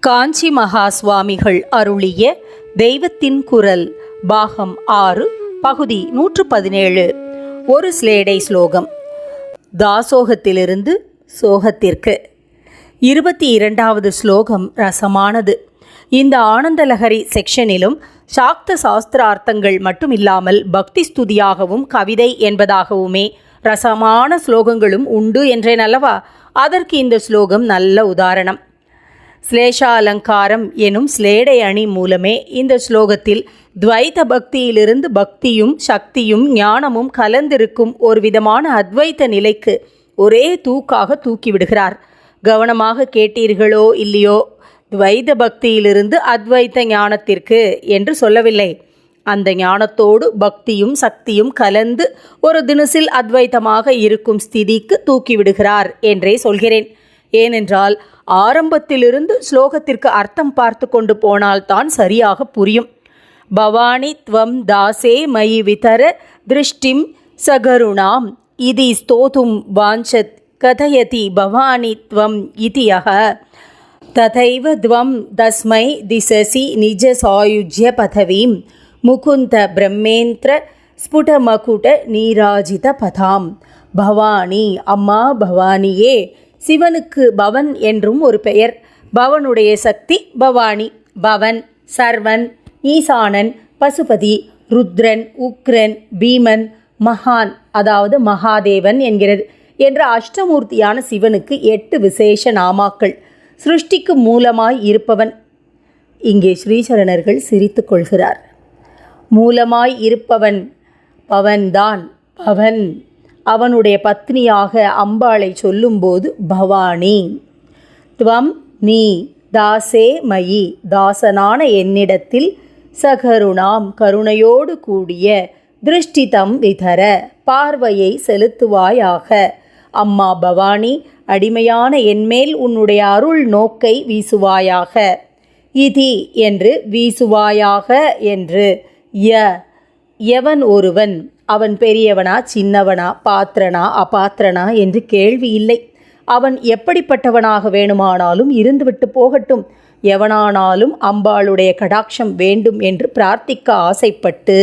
காஞ்சி மகா சுவாமிகள் அருளிய தெய்வத்தின் குரல் பாகம் ஆறு பகுதி நூற்று பதினேழு ஒரு ஸ்லேடை ஸ்லோகம். தாசோகத்திலிருந்து சோகத்திற்கு. இருபத்தி இரண்டாவது ஸ்லோகம் ரசமானது. இந்த ஆனந்தலகரி செக்ஷனிலும் சாக்த சாஸ்திரார்த்தங்கள் மட்டுமில்லாமல் பக்தி ஸ்துதியாகவும் கவிதை என்பதாகவுமே ரசமான ஸ்லோகங்களும் உண்டு என்றேன் அல்லவா? அதற்கு இந்த ஸ்லோகம் நல்ல உதாரணம். ஸ்லேஷாலங்காரம் எனும் ஸ்லேடை அணி மூலமே இந்த ஸ்லோகத்தில் துவைத பக்தியிலிருந்து பக்தியும் சக்தியும் ஞானமும் கலந்திருக்கும் ஒரு விதமான அத்வைத்த நிலைக்கு ஒரே தூக்காக தூக்கிவிடுகிறார். கவனமாக கேட்டீர்களோ இல்லையோ? துவைத பக்தியிலிருந்து அத்வைத்த ஞானத்திற்கு என்று சொல்லவில்லை. அந்த ஞானத்தோடு பக்தியும் சக்தியும் கலந்து ஒரு தினசில் அத்வைத்தமாக இருக்கும் ஸ்திதிக்கு தூக்கிவிடுகிறார் என்றே சொல்கிறேன். ஏனென்றால் ஆரம்பத்திலிருந்து ஸ்லோகத்திற்கு அர்த்தம் பார்த்து கொண்டு போனால்தான் சரியாக புரியும். பவானி துவம் தாசே மயி விதர திருஷ்டிம் சகருணாம். இதி ஸ்தோதும் வாஞ்சத் கதயதி பவானி துவம் இதியக ததைவ துவம் தஸ்மை திசசி நிஜ சாயுஜ்ய பதவீம். முகுந்த பிரம்மேந்திர ஸ்புடமகுட நீராஜித பதாம். பவானி அம்மா பவானியே சிவனுக்கு பவன் என்றும் ஒரு பெயர். பவனுடைய சக்தி பவானி. பவன் சர்வன் ஈசானன் பசுபதி ருத்ரன் உக்ரன் பீமன் மகான் அதாவது மகாதேவன் என்கிறது. என்ற அஷ்டமூர்த்தியான சிவனுக்கு எட்டு விசேஷ நாமாக்கள். சிருஷ்டிக்கு மூலமாய் இருப்பவன். இங்கே ஸ்ரீசரணர்கள் சிரித்து கொள்கிறார். மூலமாய் இருப்பவன் பவன்தான். பவன் அவனுடைய பத்னியாக அம்பாளை சொல்லும்போது பவானி துவம் நீ தாசே மயி தாசனான என்னிடத்தில் சகருணாம் கருணையோடு கூடிய திருஷ்டிதம் விதர பார்வையை செலுத்துவாயாக. அம்மா பவானி அடிமையான என்மேல் உன்னுடைய அருள் நோக்கை வீசுவாயாக. இதி என்று வீசுவாயாக என்று ய எவன் ஒருவன்? அவன் பெரியவனா சின்னவனா பாத்திரனா அபாத்திரனா என்று கேள்வி இல்லை. அவன் எப்படிப்பட்டவனாக வேணுமானாலும் இருந்துவிட்டு போகட்டும். எவனானாலும் அம்பாளுடைய கடாட்சம் வேண்டும் என்று பிரார்த்திக்க ஆசைப்பட்டு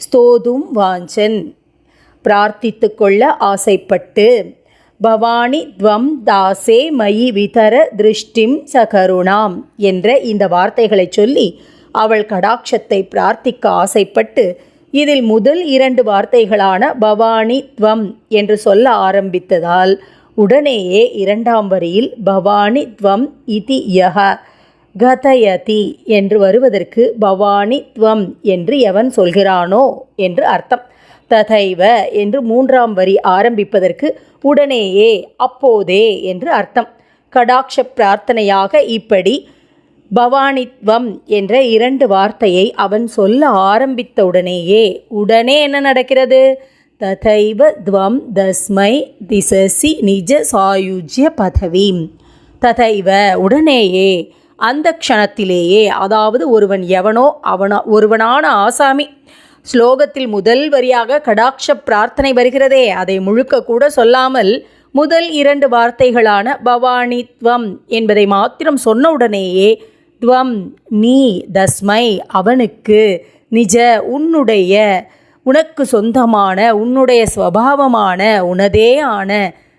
ஸ்தோதும் வாஞ்சன். பிரார்த்தித்து கொள்ள ஆசைப்பட்டு பவானி துவம் தாசே மயி விதர திருஷ்டிம் சகருணாம் என்ற இந்த வார்த்தைகளை சொல்லி அவள் கடாட்சத்தை பிரார்த்திக்க ஆசைப்பட்டு இதில் முதல் இரண்டு வார்த்தைகளான பவானி துவம் என்று சொல்ல ஆரம்பித்ததால் உடனேயே இரண்டாம் வரியில் பவானி துவம் இதி யக கதயதி என்று வருவதற்கு பவானி துவம் என்று எவன் சொல்கிறானோ என்று அர்த்தம். ததைவ என்று மூன்றாம் வரி ஆரம்பிப்பதற்கு உடனேயே அப்போதே என்று அர்த்தம். கடாட்ச பிரார்த்தனையாக இப்படி பவானித்வம் என்ற இரண்டு வார்த்தையை அவன் சொல்ல ஆரம்பித்தவுடனேயே உடனே என்ன நடக்கிறது? ததைவ துவம் தஸ்மை திசசி நிஜ சாயுஜ்ய பதவீம் ததைவ உடனேயே அந்த க்ஷணத்திலேயே அதாவது ஒருவன் எவனோ அவனா ஒருவனான ஆசாமி ஸ்லோகத்தில் முதல் வரியாக கடாட்ச பிரார்த்தனை வருகிறதே. அதை முழுக்க கூட சொல்லாமல் முதல் இரண்டு வார்த்தைகளான பவானித்வம் என்பதை மாத்திரம் சொன்ன உடனேயே துவம் நீ தஸ்மை அவனுக்கு நிஜ உன்னுடைய உனக்கு சொந்தமான உன்னுடைய ஸ்வபாவமான உனதே ஆன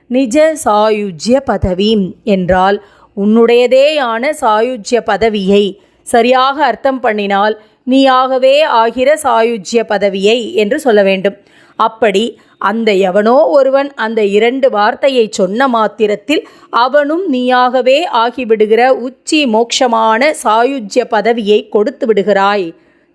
நிஜ சாயுஜ்ய பதவீம் என்றால் உன்னுடையதேயான சாயுஜ்ய பதவியை சரியாக அர்த்தம் பண்ணினால் நீயாகவே ஆகிற சாயுஜ்ய பதவியை என்று சொல்ல வேண்டும். அப்படி அந்த எவனோ ஒருவன் அந்த இரண்டு வார்த்தையை சொன்ன மாத்திரத்தில் அவனும் நீயாகவே ஆகிவிடுகிற உச்சி மோட்சமான சாயுஜ்ய பதவியை கொடுத்து விடுகிறாய்.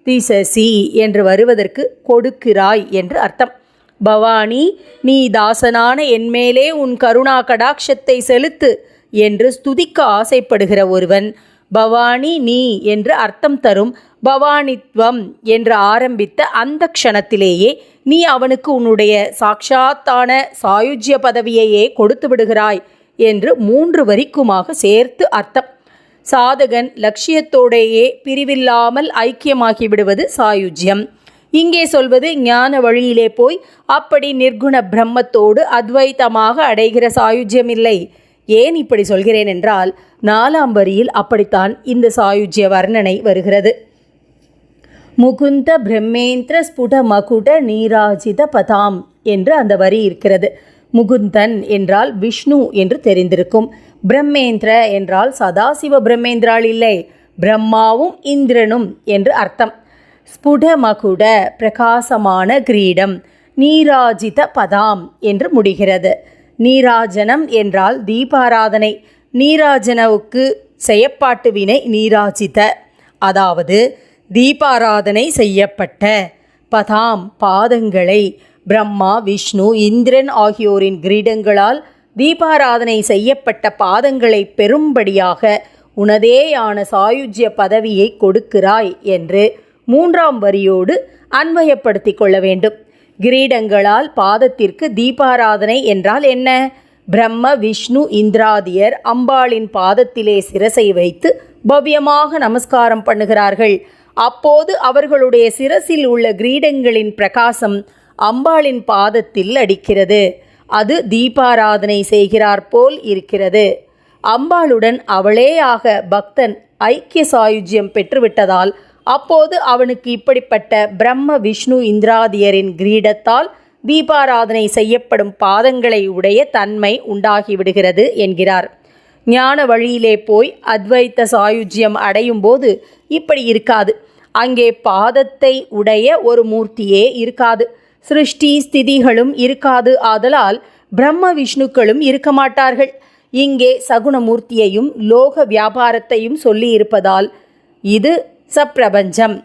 தீசசி என்று வருவதற்கு கொடுக்கிறாய் என்று அர்த்தம். பவானி நீ தாசனான என்மேலே உன் கருணா கடாட்சத்தை செலுத்து என்று ஸ்துதிக்க ஆசைப்படுகிற ஒருவன் பவானி நீ என்று அர்த்தம் தரும் பவானித்வம் என்று ஆரம்பித்த அந்த க்ஷணத்திலேயே நீ அவனுக்கு உன்னுடைய சாட்சாத்தான சாயுஜ்ய பதவியையே கொடுத்து விடுகிறாய் என்று மூன்று வரிக்குமாக சேர்த்து அர்த்தம். சாதகன் லட்சியத்தோடேயே பிரிவில்லாமல் ஐக்கியமாகி விடுவது சாயுஜ்யம். இங்கே சொல்வது ஞான வழியிலே போய் அப்படி நிர்குண பிரம்மத்தோடு அத்வைத்தமாக அடைகிற சாயுஜ்யம் இல்லை. ஏன் இப்படி சொல்கிறேன் என்றால் நாலாம் வரியில் அப்படித்தான் இந்த சாயுஜ்ய வர்ணனை வருகிறது. முகுந்த பிரம்மேந்திர ஸ்புட மகுட நீராஜித பதாம் என்று அந்த வரி இருக்கிறது. முகுந்தன் என்றால் விஷ்ணு என்று தெரிந்திருக்கும். பிரம்மேந்திர என்றால் சதாசிவ பிரம்மேந்திரால் இல்லை. பிரம்மாவும் இந்திரனும் என்று அர்த்தம். ஸ்புட மகுட பிரகாசமான கிரீடம் நீராஜித பதாம் என்று முடிகிறது. நீராஜனம் என்றால் தீபாராதனை. நீராஜனவுக்கு செய்யப்பாட்டு வினை நீராஜித. அதாவது தீபாராதனை செய்யப்பட்ட பதாம் பாதங்களை பிரம்மா விஷ்ணு இந்திரன் ஆகியோரின் கிரீடங்களால் தீபாராதனை செய்யப்பட்ட பாதங்களை பெரும்படியாக உனதேயான சாயுஜ்ய பதவியை கொடுக்கிறாய் என்று மூன்றாம் வரியோடு அன்வயப்படுத்திக் கொள்ள வேண்டும். கிரீடங்களால் பாதத்திற்கு தீபாராதனை என்றால் என்ன? பிரம்ம விஷ்ணு இந்திராதியர் அம்பாளின் பாதத்திலே சிரசை வைத்து பவ்யமாக நமஸ்காரம் பண்ணுகிறார்கள். அப்போது அவர்களுடைய சிரசில் உள்ள கிரீடங்களின் பிரகாசம் அம்பாளின் பாதத்தில் அடிக்கிறது. அது தீபாராதனை செய்கிறார் போல் இருக்கிறது. அம்பாளுடன் அவளேயாக பக்தன் ஐக்கிய சாயுஜ்யம் பெற்றுவிட்டதால் அப்போது அவனுக்கு இப்படிப்பட்ட பிரம்ம விஷ்ணு இந்திராதியரின் கிரீடத்தால் தீபாராதனை செய்யப்படும் பாதங்களை உடைய தன்மை உண்டாகிவிடுகிறது என்கிறார். ஞான வழியிலே போய் அத்வைத்த சாயுஜ்யம் அடையும் போது இப்படி இருக்காது. அங்கே பாதத்தை உடைய ஒரு மூர்த்தியே இருக்காது. சிருஷ்டி ஸ்திதிகளும் இருக்காது ஆதலால் பிரம்ம விஷ்ணுக்களும் இருக்க மாட்டார்கள். இங்கே சகுணமூர்த்தியையும் லோக வியாபாரத்தையும் சொல்லியிருப்பதால் இது சப்பிரபஞ்சம்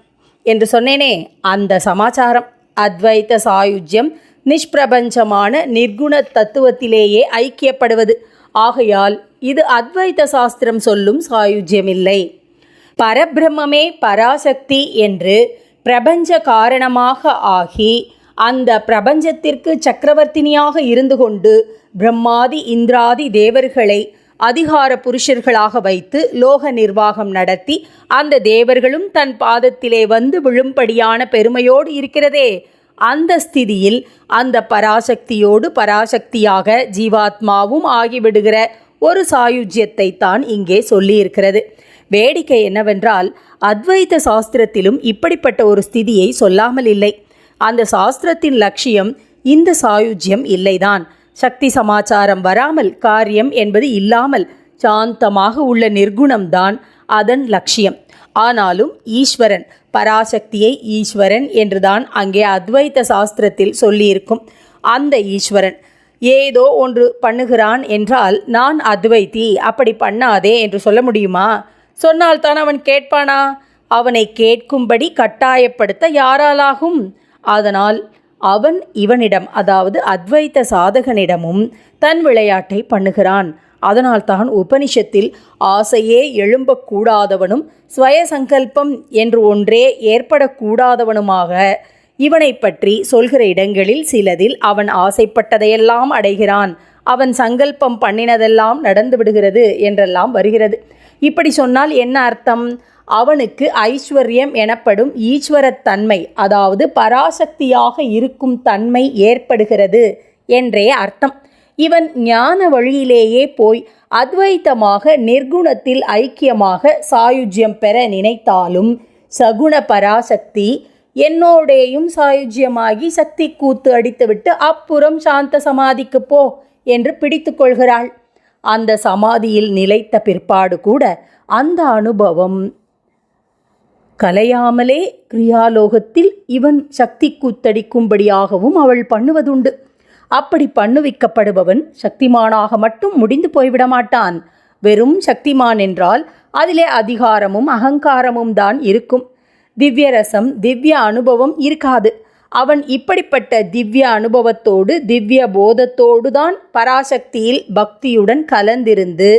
என்று சொன்னேனே. அந்த சமாச்சாரம் அத்வைத்த சாயுஜ்யம் நிஷ்பிரபஞ்சமான நிர்குண தத்துவத்திலேயே ஐக்கியப்படுவது. ஆகையால் இது அத்வைத சாஸ்திரம் சொல்லும் சாயுஜ்யமில்லை. பரபிரம்மே பராசக்தி என்று பிரபஞ்ச காரணமாக ஆகி அந்த பிரபஞ்சத்திற்கு சக்கரவர்த்தினியாக இருந்து கொண்டு பிரம்மாதி இந்திராதி தேவர்களை அதிகார புருஷர்களாக வைத்து லோக நிர்வாகம் நடத்தி அந்த தேவர்களும் தன் பாதத்திலே வந்து விழும்படியான பெருமையோடு இருக்கிறதே. அந்த ஸ்திதியில் அந்த பராசக்தியோடு பராசக்தியாக ஜீவாத்மாவும் ஆகிவிடுகிற ஒரு சாயுஜ்யத்தை தான் இங்கே சொல்லியிருக்கிறது. வேடிக்கை என்னவென்றால் அத்வைத சாஸ்திரத்திலும் இப்படிப்பட்ட ஒரு ஸ்திதியை சொல்லாமல் இல்லை. அந்த சாஸ்திரத்தின் லட்சியம் இந்த சாயுஜ்யம் இல்லைதான். சக்தி சமாச்சாரம் வராமல் காரியம் என்பது இல்லாமல் சாந்தமாக உள்ள நிர்குணம்தான் அதன் லட்சியம். ஆனாலும் ஈஸ்வரன் பராசக்தியை ஈஸ்வரன் என்றுதான் அங்கே அத்வைத்த சாஸ்திரத்தில் சொல்லியிருக்கும். அந்த ஈஸ்வரன் ஏதோ ஒன்று பண்ணுகிறான் என்றால் நான் அத்வைத்தி அப்படி பண்ணாதே என்று சொல்ல முடியுமா? சொன்னால்தான் அவன் கேட்பானா? அவனை கேட்கும்படி கட்டாயப்படுத்த யாராலாகும்? அதனால் அவன் இவனிடம் அதாவது அத்வைத்த சாதகனிடமும் தன் விளையாட்டை பண்ணுகிறான். அதனால்தான் உபனிஷத்தில் ஆசையே எழும்பக்கூடாதவனும் ஸ்வய சங்கல்பம் என்று ஒன்றே ஏற்படக்கூடாதவனுமாக. இவனை பற்றி சொல்கிற இடங்களில் சிலதில் அவன் ஆசைப்பட்டதையெல்லாம் அடைகிறான். அவன் சங்கல்பம் பண்ணினதெல்லாம் நடந்து விடுகிறது என்றெல்லாம் வருகிறது. இப்படி சொன்னால் என்ன அர்த்தம்? அவனுக்கு ஐஸ்வர்யம் எனப்படும் ஈஸ்வரத்தன்மை அதாவது பராசக்தியாக இருக்கும் தன்மை ஏற்படுகிறது என்றே அர்த்தம். இவன் ஞான வழியிலேயே போய் அத்வைத்தமாக நிர்குணத்தில் ஐக்கியமாக சாயுஜ்யம் பெற நினைத்தாலும் சகுண பராசக்தி என்னோடேயும் சாயுஜ்யமாகி சக்தி கூத்து அடித்துவிட்டு அப்புறம் சாந்த சமாதிக்கு போ என்று பிடித்து கொள்கிறாள். அந்த சமாதியில் நிலைத்த பிற்பாடு கூட அந்த அனுபவம் கலையாமலே கிரியாலோகத்தில் இவன் சக்தி கூத்தடிக்கும்படியாகவும் அவள் பண்ணுவதுண்டு. அப்படி பண்ணுவிக்கப்படுபவன் சக்திமானாக மட்டும் முடிந்து போய்விட மாட்டான் வெறும் சக்திமான் என்றால் அதிலே அதிகாரமும் அகங்காரமும் தான் இருக்கும். திவ்ய ரசம் திவ்ய அனுபவம் இருக்காது. அவன் இப்படிப்பட்ட திவ்ய அனுபவத்தோடு திவ்ய போதத்தோடு தான் பராசக்தியில் பக்தியுடன் கலந்திருந்து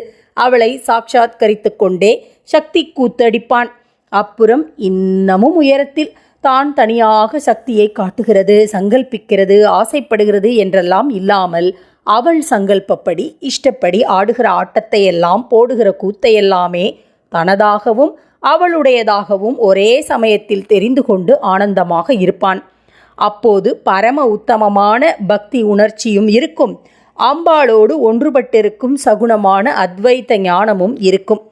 அவளை சாட்சாத்கரித்து கொண்டே சக்தி கூத்தடிப்பான். அப்புறம் இன்னமும் உயரத்தில் தான் தனியாக சக்தியை காட்டுகிறது சங்கல்பிக்கிறது ஆசைப்படுகிறது என்றெல்லாம் இல்லாமல் அவள் சங்கல்பப்படி இஷ்டப்படி ஆடுகிற ஆட்டத்தை எல்லாம் போடுகிற கூத்தையெல்லாமே தனதாகவும் அவளுடையதாகவும் ஒரே சமயத்தில் தெரிந்து கொண்டு ஆனந்தமாக இருப்பான். அப்போது பரம உத்தமமான பக்தி உணர்ச்சியும் இருக்கும். அம்பாளோடு ஒன்றுபட்டிருக்கும் சகுனமான அத்வைத்த ஞானமும் இருக்கும்.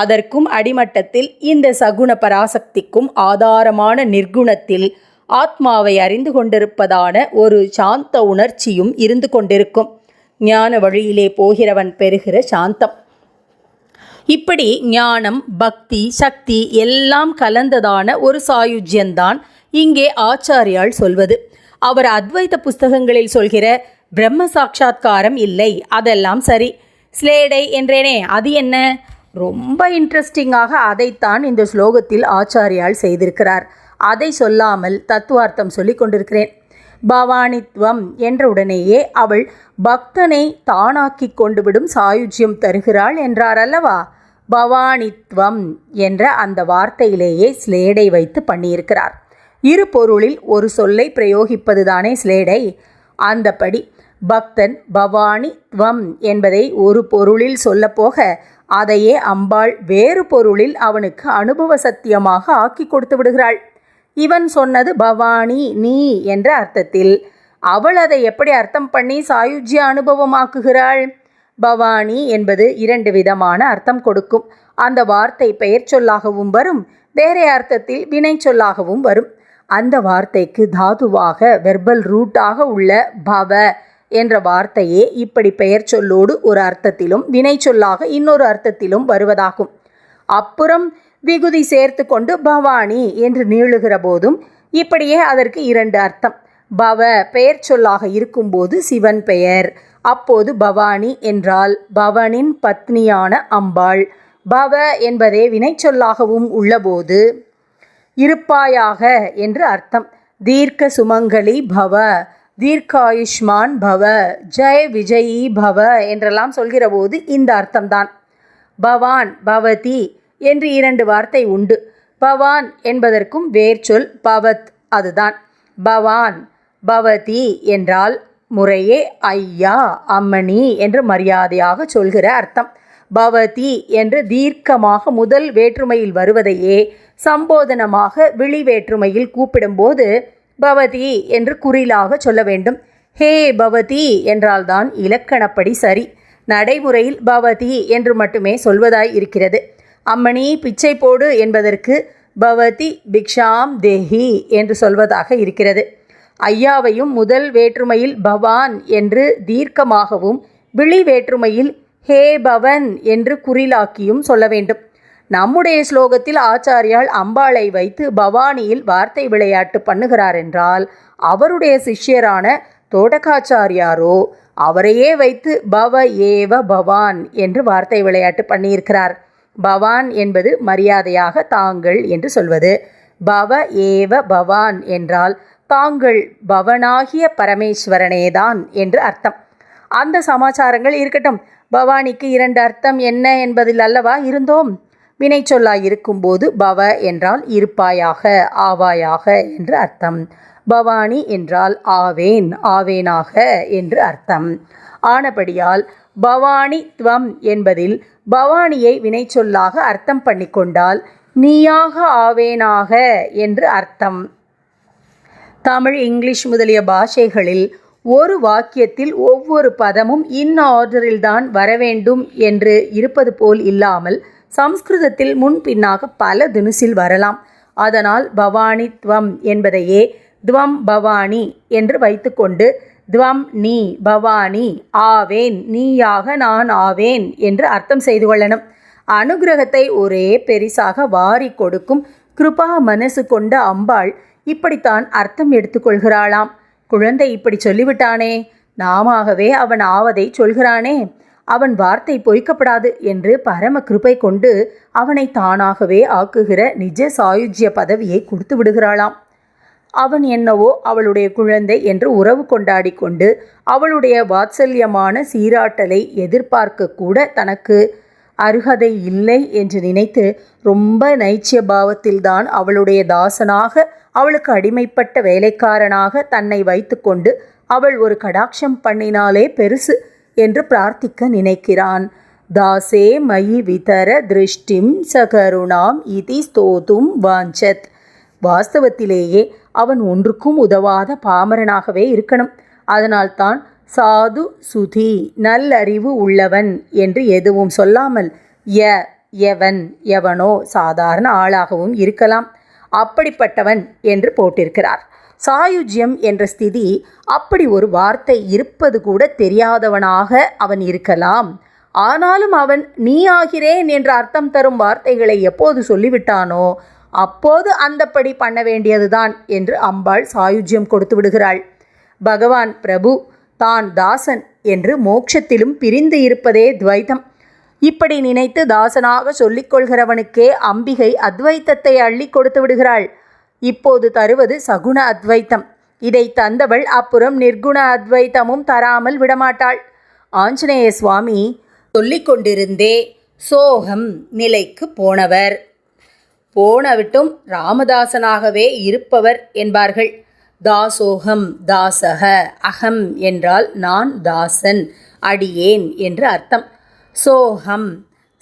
அதற்கும் அடிமட்டத்தில் இந்த சகுண பராசக்திக்கும் ஆதாரமான நிர்குணத்தில் ஆத்மாவை அறிந்து கொண்டிருப்பதான ஒரு சாந்த உணர்ச்சியும் இருந்து கொண்டிருக்கும். ஞான வழியிலே போகிறவன் பெறுகிற சாந்தம். இப்படி ஞானம் பக்தி சக்தி எல்லாம் கலந்ததான ஒரு சாயுஜ்யந்தான் இங்கே ஆச்சாரியால் சொல்வது. அவர் அத்வைத புஸ்தகங்களில் சொல்கிற பிரம்ம சாட்சா்காரம் இல்லை அதெல்லாம் சரி. ஸ்லேடை என்றேனே அது என்ன? ரொம்ப இன்ட்ரெஸ்டிங்காக அதைத்தான் இந்த ஸ்லோகத்தில் ஆச்சாரியால் செய்திருக்கிறார். அதை சொல்லாமல் தத்துவார்த்தம் சொல்லி கொண்டிருக்கிறேன். பவானித்வம் என்ற உடனேயே அவள் பக்தனை தானாக்கி கொண்டு விடும் சாயுஜ்யம் தருகிறாள் என்றார் அல்லவா? பவானித்வம் என்ற அந்த வார்த்தையிலேயே ஸ்லேடை வைத்து பண்ணியிருக்கிறார். இரு பொருளில் ஒரு சொல்லை பிரயோகிப்பதுதானே ஸ்லேடை அந்தபடி பக்தன் பவானி துவம் என்பதை ஒரு பொருளில் சொல்லப்போக அதையே அம்பாள் வேறு பொருளில் அவனுக்கு அனுபவ சத்தியமாக ஆக்கி கொடுத்து விடுகிறாள். இவன் சொன்னது பவானி நீ என்ற அர்த்தத்தில். அவள் அதை எப்படி அர்த்தம் பண்ணி சாயுஜ்ய அனுபவமாக்குகிறாள்? பவானி என்பது இரண்டு விதமான அர்த்தம் கொடுக்கும். அந்த வார்த்தை பெயர் சொல்லாகவும் வரும் வேறே அர்த்தத்தில் வினை சொல்லாகவும் வரும். அந்த வார்த்தைக்கு தாதுவாக வெர்பல் ரூட்டாக உள்ள பவ என்ற வார்த்தையே இப்படி பெயர் சொல்லோடு ஒரு அர்த்தத்திலும் வினை சொல்லாக இன்னொரு அர்த்தத்திலும் வருவதாகும். அப்புறம் விகுதி சேர்த்து கொண்டு பவானி என்று நீளுகிற போதும் இப்படியே அதற்கு இரண்டு அர்த்தம். பவ பெயர் சொல்லாக இருக்கும்போது சிவன் பெயர் அப்போது பவானி என்றால் பவனின் பத்னியான அம்பாள். பவ என்பதே வினைச்சொல்லாகவும் உள்ளபோது இருப்பாயாக என்று அர்த்தம். தீர்க்க சுமங்கலி பவ தீர்க்காயுஷ்மான் பவ ஜெய் விஜயி பவ என்றெல்லாம் சொல்கிற போது இந்த அர்த்தம்தான். பவான் பவதி என்று இரண்டு வார்த்தை உண்டு. பவான் என்பதற்கும் வேர்ச்சொல் பவத் அதுதான். பவான் பவதி என்றால் முறையே ஐயா அம்மணி என்று மரியாதையாக சொல்கிற அர்த்தம். பவதி என்று தீர்க்கமாக முதல் வேற்றுமையில் வருவதையே சம்போதனமாக விழி வேற்றுமையில் கூப்பிடும்போது பவதி என்று குறிலாக சொல்ல வேண்டும். ஹே பவதி என்றால்தான் இலக்கணப்படி சரி. நடைமுறையில் பவதி என்று மட்டுமே சொல்வதாய் இருக்கிறது. அம்மணி பிச்சை போடு என்பதற்கு பவதி பிக்ஷாம் தேஹி என்று சொல்வதாக இருக்கிறது. ஐயாவையும் முதல் வேற்றுமையில் பவான் என்று தீர்க்கமாகவும் விழி வேற்றுமையில் ஹே பவன் என்று குறிலாக்கியும் சொல்ல வேண்டும். நம்முடைய ஸ்லோகத்தில் ஆச்சாரியால் அம்பாளை வைத்து பவானியில் வார்த்தை விளையாட்டு பண்ணுகிறார் என்றால் அவருடைய சிஷ்யரான தோடகாச்சாரியாரோ அவரையே வைத்து பவ ஏவ பவான் என்று வார்த்தை விளையாட்டு பண்ணியிருக்கிறார். பவான் என்பது மரியாதையாக தாங்கள் என்று சொல்வது. பவ ஏவ பவான் என்றால் தாங்கள் பவனாகிய பரமேஸ்வரனேதான் என்று அர்த்தம். அந்த சமாச்சாரங்கள் இருக்கட்டும். பவானிக்கு இரண்டு அர்த்தம் என்ன என்பதில் அல்லவா இருந்தோம்? வினைச்சொல்லாய் இருக்கும்போது பவ என்றால் இருப்பாயாக ஆவாயாக என்று அர்த்தம். பவானி என்றால் ஆவேன் ஆவேனாக என்று அர்த்தம். ஆனபடியால் பவானி துவம் என்பதில் பவானியை வினைச்சொல்லாக அர்த்தம் பண்ணிக்கொண்டால் நீயாக ஆவேனாக என்று அர்த்தம். தமிழ் இங்கிலீஷ் முதலிய பாஷைகளில் ஒரு வாக்கியத்தில் ஒவ்வொரு பதமும் இன் ஆர்டரில்தான் வரவேண்டும் என்று இருப்பது போல் இல்லாமல் சம்ஸ்கிருதத்தில் முன்பின்னாக பல தினுசில் வரலாம். அதனால் பவானி துவம் என்பதையே துவம் பவானி என்று வைத்துக்கொண்டு துவம் நீ பவானி ஆவேன் நீயாக நான் ஆவேன் என்று அர்த்தம் செய்து கொள்ளணும். அனுகிரகத்தை ஒரே பெரிசாக வாரி கொடுக்கும் கிருபா மனசு கொண்ட அம்பாள் இப்படித்தான் அர்த்தம் எடுத்துக்கொள்கிறாளாம் குழந்தை இப்படி சொல்லிவிட்டானே நாமாகவே அவன் ஆவதை சொல்கிறானே. அவன் வார்த்தை பொய்க்கப்படாது என்று பரம கிருபை கொண்டு அவனை தானாகவே ஆக்குகிற நிஜ சாயுஜ்ய பதவியை கொடுத்து விடுகிறாளாம். அவன் என்னவோ அவளுடைய குழந்தை என்று உறவு கொண்டாடி கொண்டு அவளுடைய வாத்சல்யமான சீராட்டலை எதிர்பார்க்க கூட தனக்கு அருகதை இல்லை என்று நினைத்து ரொம்ப நைச்சிய பாவத்தில்தான் அவளுடைய தாசனாக அவளுக்கு அடிமைப்பட்ட வேலைக்காரனாக தன்னை வைத்துக்கொண்டு அவள் ஒரு கடாட்சம் பண்ணினாலே பெருசு. என்று பிரார்த்திக்க நினைக்கிறான். தாசே மயி விதர திருஷ்டிம் சகருணாம் இதி ஸ்தோதும் வாஞ்சத். வாஸ்தவத்திலேயே அவன் ஒன்றுக்கும் உதவாத பாமரனாகவே இருக்கணும். அதனால்தான் சாது சுதி நல்லறிவு உள்ளவன் என்று எதுவும் சொல்லாமல் ய எவன் எவனோ சாதாரண ஆளாகவும் இருக்கலாம். அப்படிப்பட்டவன் என்று போட்டிருக்கிறார். சாயுஜ்யம் என்ற ஸ்திதி அப்படி ஒரு வார்த்தை இருப்பது கூட தெரியாதவனாக அவன் இருக்கலாம். ஆனாலும் அவன் நீ ஆகிறேன் என்ற அர்த்தம் தரும் வார்த்தைகளை எப்போது சொல்லிவிட்டானோ அப்போது அந்தப்படி பண்ண வேண்டியதுதான் என்று அம்பாள் சாயுஜ்யம் கொடுத்து விடுகிறாள். பகவான் பிரபு தான் தாசன் என்று மோட்சத்திலும் பிரிந்து இருப்பதே துவைதம் இப்படி நினைத்து தாசனாக சொல்லிக் கொள்கிறவனுக்கே அம்பிகை அத்வைத்தத்தை அள்ளி கொடுத்து விடுகிறாள். இப்போது தருவது சகுண அத்வைத்தம். இதை தந்தவள் அப்புறம் நிர்குண அத்வைத்தமும் தராமல் விடமாட்டாள். ஆஞ்சநேய சுவாமி சொல்லிக்கொண்டிருந்தே சோகம் நிலைக்கு போனவர். போனவிட்டும் ராமதாசனாகவே இருப்பவர் என்பார்கள். தாசோகம் தாசக அகம் என்றால் நான் தாசன் அடியேன் என்று அர்த்தம். சோகம்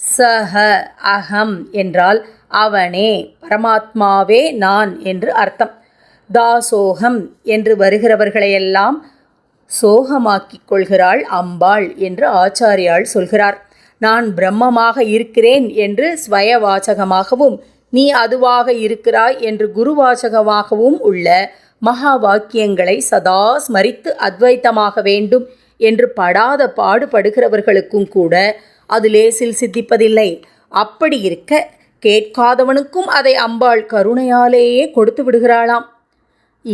சஹ அகம் என்றால் அவனே பரமாத்மாவே நான் என்று அர்த்தம். தாசோகம் என்று வருகிறவர்களையெல்லாம் சோகமாக்கிக் கொள்கிறாள் அம்பாள் என்று ஆச்சாரியாள் சொல்கிறார். நான் பிரம்மமாக இருக்கிறேன் என்று ஸ்வயவாச்சகமாகவும் நீ அதுவாக இருக்கிறாய் என்று குருவாச்சகமாகவும் உள்ள மகா வாக்கியங்களை சதா ஸ்மரித்து அத்வைத்தமாக வேண்டும் என்று படாத பாடுபடுகிறவர்களுக்கும் கூட அது லேசில் சித்திப்பதில்லை. அப்படி இருக்க கேட்காதவனுக்கும் அதை அம்பாள் கருணையாலேயே கொடுத்து விடுகிறாளாம்.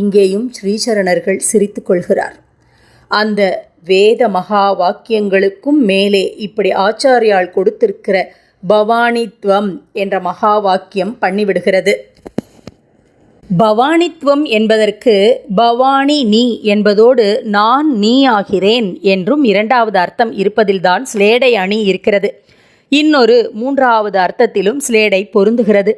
இங்கேயும் ஸ்ரீசரணர்கள் சிரித்து கொள்கிறார். அந்த வேத மகா வாக்கியங்களுக்கும் மேலே இப்படி ஆச்சாரியால் கொடுத்திருக்கிற பவானித்வம் என்ற மகா வாக்கியம் பண்ணிவிடுகிறது. பவானித்வம் என்பதற்கு பவானி நீ என்பதோடு நான் நீ ஆகிறேன் என்றும் இரண்டாவது அர்த்தம் இருப்பதில்தான் ஸ்லேடை அணி இருக்கிறது. இன்னொரு மூன்றாவது அர்த்தத்திலும் ஸ்லேடை பொருந்துகிறது.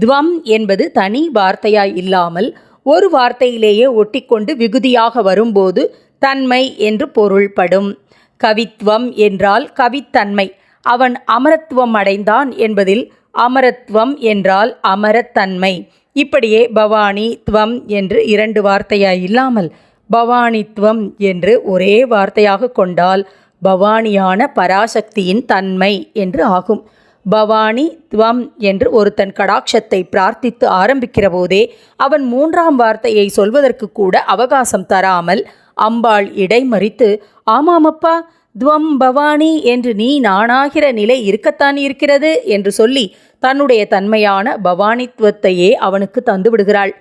துவம் என்பது தனி வார்த்தையாய் இல்லாமல் ஒரு வார்த்தையிலேயே ஒட்டிக்கொண்டு விகுதியாக வரும்போது தன்மை என்று பொருள்படும். கவித்துவம் என்றால் கவித்தன்மை. அவன் அமரத்துவம் அடைந்தான் என்பதில் அமரத்துவம் என்றால் அமரத்தன்மை. இப்படியே பவானி துவம் என்று இரண்டு வார்த்தையாய் இல்லாமல் பவானித்துவம் என்று ஒரே வார்த்தையாக கொண்டால் பவானியான பராசக்தியின் தன்மை என்று ஆகும். பவானி துவம் என்று ஒருத்தன் கடாட்சத்தை பிரார்த்தித்து ஆரம்பிக்கிற போதே அவன் மூன்றாம் வார்த்தையை சொல்வதற்கு கூட அவகாசம் தராமல் அம்பாள் இடைமறித்து ஆமாமப்பா துவம் பவானி என்று நீ நானாகிற நிலை இருக்கத்தான் இருக்கிறது என்று சொல்லி தன்னுடைய தன்மையான பவானித்துவத்தையே அவனுக்கு தந்து விடுகிறாள்.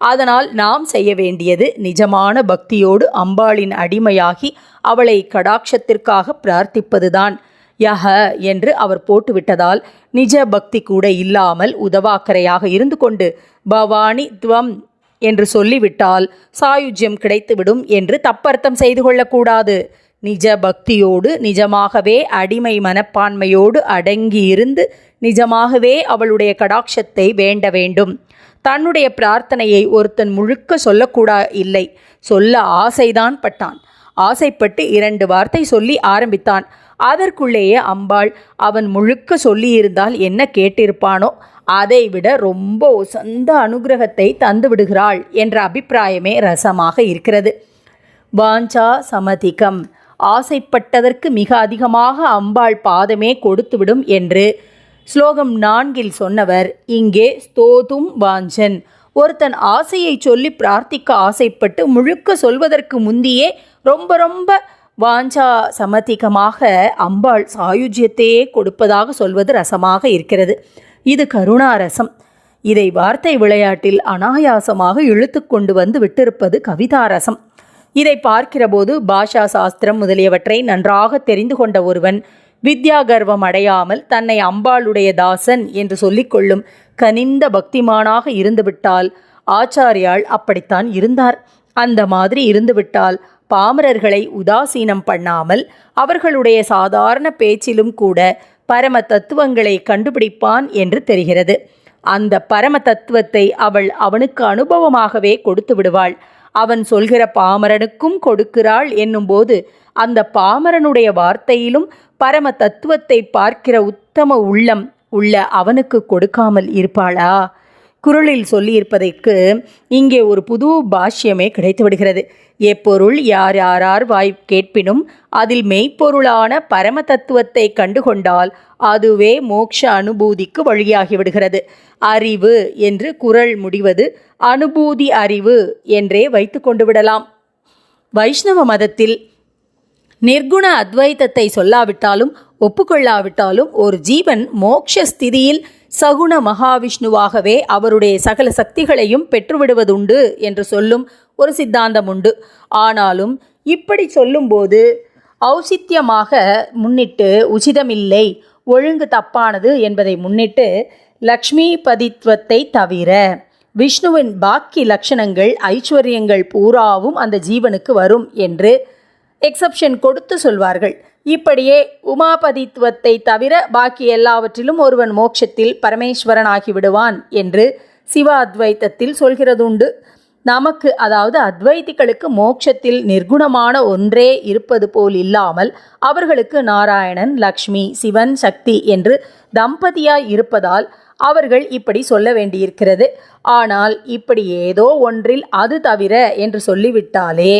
அதனால் நாம் செய்ய வேண்டியது நிஜமான பக்தியோடு அம்பாளின் அடிமையாகி அவளை கடாட்சத்திற்காக பிரார்த்திப்பதுதான். யஹ என்று அவர் போட்டுவிட்டதால் நிஜ பக்தி கூட இல்லாமல் உதவாக்கரையாக இருந்து கொண்டு பவானி துவம் என்று சொல்லிவிட்டால் சாயுஜ்யம் கிடைத்துவிடும் என்று தப்பர்த்தம் செய்து கொள்ளக்கூடாது. நிஜ பக்தியோடு நிஜமாகவே அடிமை மனப்பான்மையோடு அடங்கியிருந்து நிஜமாகவே அவளுடைய கடாட்சத்தை வேண்ட வேண்டும். தன்னுடைய பிரார்த்தனையை ஒருத்தன் முழுக்க சொல்லக்கூடா இல்லை. சொல்ல ஆசைதான் பட்டான். ஆசைப்பட்டு இரண்டு வார்த்தை சொல்லி ஆரம்பித்தான். அதற்குள்ளேயே அம்பாள் அவன் முழுக்க சொல்லியிருந்தால் என்ன கேட்டிருப்பானோ அதைவிட ரொம்ப சொந்த அனுகிரகத்தை தந்து விடுகிறாள் என்ற அபிப்பிராயமே ரசமாக இருக்கிறது. வாஞ்சா சமதிகம். ஆசைப்பட்டதற்கு மிக அதிகமாக அம்பாள் பாதமே கொடுத்துவிடும் என்று ஸ்லோகம் நான்கில் சொன்னவர் இங்கே ஸ்தோதும் வாஞ்சன். ஒருத்தன் ஆசையை சொல்லி பிரார்த்திக்க ஆசைப்பட்டு முழுக்க சொல்வதற்கு முந்தியே ரொம்ப ரொம்ப வாஞ்சா சமதிகமாக அம்பாள் சாயுஜ்யத்தையே கொடுப்பதாக சொல்வது ரசமாக இருக்கிறது. இது கருணாரசம் இதை வார்த்தை விளையாட்டில் அனாயாசமாக இழுத்து கொண்டு வந்து விட்டிருப்பது கவிதாரசம் இதை பார்க்கிறபோது பாஷா சாஸ்திரம் முதலியவற்றை நன்றாக தெரிந்து கொண்ட ஒருவன் வித்யா கர்வம் அடையாமல் தன்னை அம்பாளுடைய தாசன் என்று சொல்லிக்கொள்ளும் கனிந்த பக்திமானாக இருந்துவிட்டால் ஆச்சாரியால் அப்படித்தான் இருந்தார். அந்த மாதிரி இருந்துவிட்டால் பாமரர்களை உதாசீனம் பண்ணாமல் அவர்களுடைய சாதாரண பேச்சிலும் கூட பரம தத்துவங்களை கண்டுபிடிப்பான் என்று தெரிகிறது. அந்த பரம தத்துவத்தை அவள் அவனுக்கு அனுபவமாகவே கொடுத்து விடுவாள். அவன் சொல்கிற பாமரனுக்கும் கொடுக்கிறாள் என்னும்போது அந்த பாமரனுடைய வார்த்தையிலும் பரம தத்துவத்தை பார்க்கிற உத்தம உள்ளம் உள்ள அவனுக்கு கொடுக்காமல் இருப்பாளா? குரலில் சொல்லியிருப்பதற்கு இங்கே ஒரு புது பாஷ்யமே கிடைத்து விடுகிறது எப்பொருள் யார் யாரார் வாய் கேட்பினும் அதில் மெய்ப்பொருளான பரம தத்துவத்தை கண்டுகொண்டால் அதுவே மோட்ச அனுபூதிக்கு வழியாகிவிடுகிறது. அறிவு என்று குரல் முடிவது அனுபூதி அறிவு என்றே வைத்து கொண்டு விடலாம் வைஷ்ணவ மதத்தில் நிர்குண அத்வைத்தத்தை சொல்லாவிட்டாலும் ஒப்புக்கொள்ளாவிட்டாலும் ஒரு ஜீவன் மோக்ஷஸ்திதியில் சகுண மகாவிஷ்ணுவாகவே அவருடைய சகல சக்திகளையும் பெற்றுவிடுவதுண்டு என்று சொல்லும் ஒரு சித்தாந்தம் உண்டு. ஆனாலும் இப்படி சொல்லும்போது ஔசித்தியமாக முன்னிட்டு உசிதமில்லை ஒழுங்கு தப்பானது என்பதை முன்னிட்டு லக்ஷ்மி பதித்வத்தை தவிர விஷ்ணுவின் பாக்கி லட்சணங்கள் ஐஸ்வர்யங்கள் பூராவும் அந்த ஜீவனுக்கு வரும் என்று எக்ஸப்ஷன் கொடுத்து சொல்வார்கள். இப்படியே உமாபதித்துவத்தை தவிர பாக்கி எல்லாவற்றிலும் ஒருவன் மோட்சத்தில் பரமேஸ்வரன் ஆகிவிடுவான் என்று சிவ அத்வைத்தத்தில் சொல்கிறதுண்டு. நமக்கு அதாவது அத்வைத்திகளுக்கு மோட்சத்தில் நிர்குணமான ஒன்றே இருப்பது போல் இல்லாமல் அவர்களுக்கு நாராயணன் லக்ஷ்மி சிவன் சக்தி என்று தம்பதியாய் இருப்பதால் அவர்கள் இப்படி சொல்ல வேண்டியிருக்கிறது. ஆனால் இப்படி ஏதோ ஒன்றில் அது தவிர என்று சொல்லிவிட்டாலே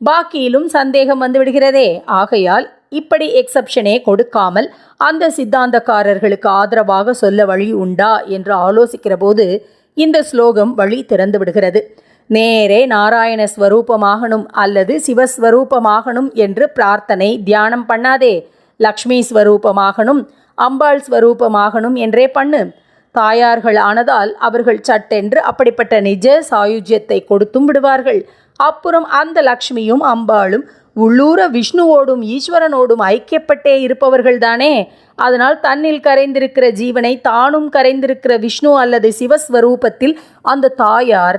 பாக்கியிலும் சந்தேகம் வந்துவிடுகிறதே. ஆகையால் இப்படி எக்ஸப்ஷனே கொடுக்காமல் அந்த சித்தாந்தக்காரர்களுக்கு ஆதரவாக சொல்ல வழி உண்டா என்று ஆலோசிக்கிற போது இந்த ஸ்லோகம் வழி திறந்து விடுகிறது நேரே நாராயண ஸ்வரூபமாகணும் அல்லது சிவஸ்வரூபமாகணும் என்று பிரார்த்தனை தியானம் பண்ணாதே. லக்ஷ்மி ஸ்வரூபமாகணும் அம்பாள் ஸ்வரூபமாகணும் என்றே பண்ணு. தாயார்கள் ஆனதால் அவர்கள் சட்டென்று அப்படிப்பட்ட நிஜ சாயுஜ்யத்தை கொடுத்தும் விடுவார்கள். அப்புறம் அந்த லக்ஷ்மியும் அம்பாளும் உள்ளூர விஷ்ணுவோடும் ஈஸ்வரனோடும் ஐக்கியப்பட்டே இருப்பவர்கள்தானே அதனால் தன்னில் கரைந்திருக்கிற ஜீவனை தானும் கரைந்திருக்கிற விஷ்ணு அல்லது சிவஸ்வரூபத்தில் அந்த தாயார்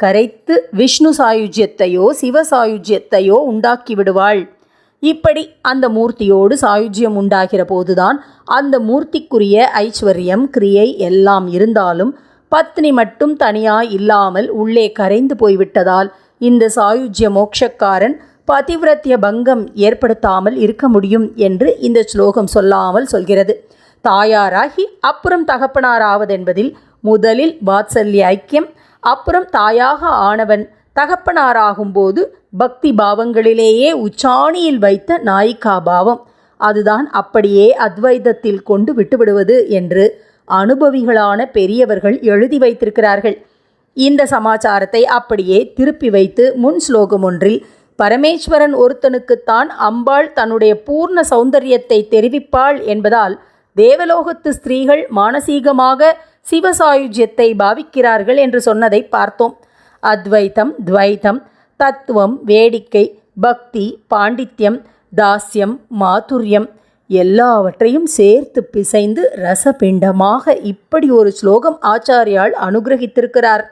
கரைத்து விஷ்ணு சாயுஜ்யத்தையோ சிவ சாயுஜ்யத்தையோ உண்டாக்கி விடுவாள். இப்படி அந்த மூர்த்தியோடு சாயுஜ்யம் உண்டாகிற போதுதான் அந்த மூர்த்திக்குரிய ஐஸ்வர்யம் கிரியை எல்லாம் இருந்தாலும் பத்னி மட்டும் தனியாய் இல்லாமல் உள்ளே கரைந்து போய்விட்டதால் இந்த சாயுஜ்ய மோட்சக்காரன் பதிவிரத்திய பங்கம் ஏற்படுத்தாமல் இருக்க முடியும் என்று இந்த ஸ்லோகம் சொல்லாமல் சொல்கிறது. தாயாராகி அப்புறம் தகப்பனாராவதென்பதில் முதலில் வாத்சல்ய ஐக்கியம் அப்புறம் தாயாக ஆனவன் தகப்பனாராகும்போது பக்தி பாவங்களிலேயே உச்சாணியில் வைத்த நாயிக்கா பாவம். அதுதான் அப்படியே அத்வைதத்தில் கொண்டு விட்டுவிடுவது என்று அனுபவிகளான பெரியவர்கள் எழுதி வைத்திருக்கிறார்கள். இந்த சமாச்சாரத்தை அப்படியே திருப்பி வைத்து முன் ஸ்லோகம் ஒன்றில் பரமேஸ்வரன் ஒருத்தனுக்குத்தான் அம்பாள் தன்னுடைய பூர்ண சௌந்தரியத்தை தெரிவிப்பாள் என்பதால் தேவலோகத்து ஸ்திரீகள் மானசீகமாக சிவசாயுஜ்யத்தை பாவிக்கிறார்கள் என்று சொன்னதை பார்த்தோம். அத்வைத்தம் துவைத்தம் தத்துவம் வேடிக்கை பக்தி பாண்டித்யம் தாஸ்யம் மாதுரியம் எல்லாவற்றையும் சேர்த்து பிசைந்து ரசபிண்டமாக இப்படி ஒரு ஸ்லோகம் ஆச்சாரியால் அனுகிரகித்திருக்கிறார்.